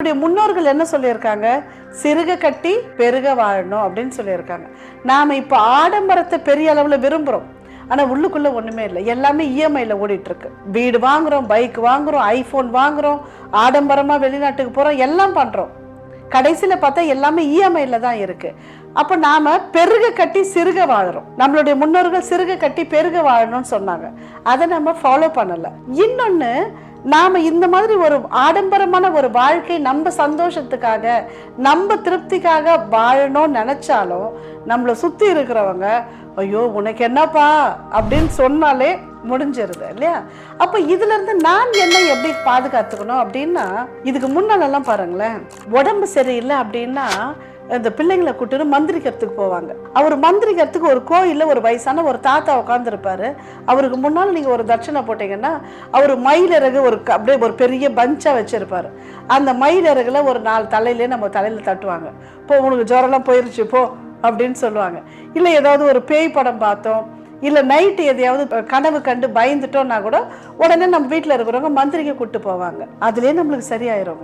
நம்முடைய முன்னோர்கள் என்ன சொல்லியிருக்காங்க? சிறுக கட்டி பெருக வாழணும் அப்படின்னு சொல்லியிருக்காங்க. நாம இப்போ ஆடம்பரத்தை பெரிய அளவில் விரும்புகிறோம் ஆனால் உள்ளுக்குள்ளே ஒன்றுமே இல்லை. எல்லாமே இஎம்ஐயில் ஓடிட்டுருக்கு. வீடு வாங்குறோம் பைக் வாங்குறோம் ஐஃபோன் வாங்குறோம் ஆடம்பரமாக வெளிநாட்டுக்கு போகிறோம் எல்லாம் பண்ணுறோம் கடைசியில் பார்த்தா எல்லாமே இஎம்ஐயில் தான் இருக்குது அப்போ நாம் பெருக கட்டி சிறுக வாழறோம். நம்மளுடைய முன்னோர்கள் சிறுக கட்டி பெருக வாழணும்னு சொன்னாங்க. அதை நம்ம ஃபாலோ பண்ணலை. இன்னொன்று நாம் இந்த மாதிரி ஒரு ஆடம்பரமான ஒரு வாழ்க்கை நம்ம சந்தோஷத்துக்காக நம்ம திருப்திக்காக வாழணும்னு நினச்சாலும் நம்மளை சுற்றி இருக்கிறவங்க ஐயோ உனக்கு என்னப்பா? அப்படின்னு சொன்னாலே முடிஞ்சிருது இல்லையா? அப்போ இதுலேருந்து நான் என்ன எப்படி பாதுகாத்துக்கணும் அப்படின்னா இதுக்கு முன்னாலெல்லாம் பாருங்களேன் உடம்பு சரியில்லை அப்படின்னா இந்த பிள்ளைங்களை கூட்டிட்டு மந்திரிக்கிறதுக்கு போவாங்க. அவர் மந்திரிக்கிறதுக்கு ஒரு கோயிலில் ஒரு வயசான ஒரு தாத்தா உட்காந்துருப்பாரு அவருக்கு முன்னால் நீங்கள் ஒரு தட்சணை போட்டீங்கன்னா அவர் மயிலிறகு ஒரு க- அப்படியே ஒரு பெரிய பஞ்சாக வச்சுருப்பார். அந்த மயிலிறகுல ஒரு நாலு தலையிலே நம்ம தலையில் தட்டுவாங்க. போ உனக்கு ஜுரம்லாம் போயிருச்சு போ அப்படின்னு சொல்லுவாங்க. இல்லை ஏதாவது ஒரு பேய் படம் பார்த்தோம். இல்லை நைட்டு எதையாவது கனவு கண்டு பயந்துட்டோம்னா கூட உடனே நம்ம வீட்டில் இருக்கிறவங்க மந்திரிக்க கூப்பிட்டு போவாங்க. அதுலேயே நம்மளுக்கு சரியாயிருங்க.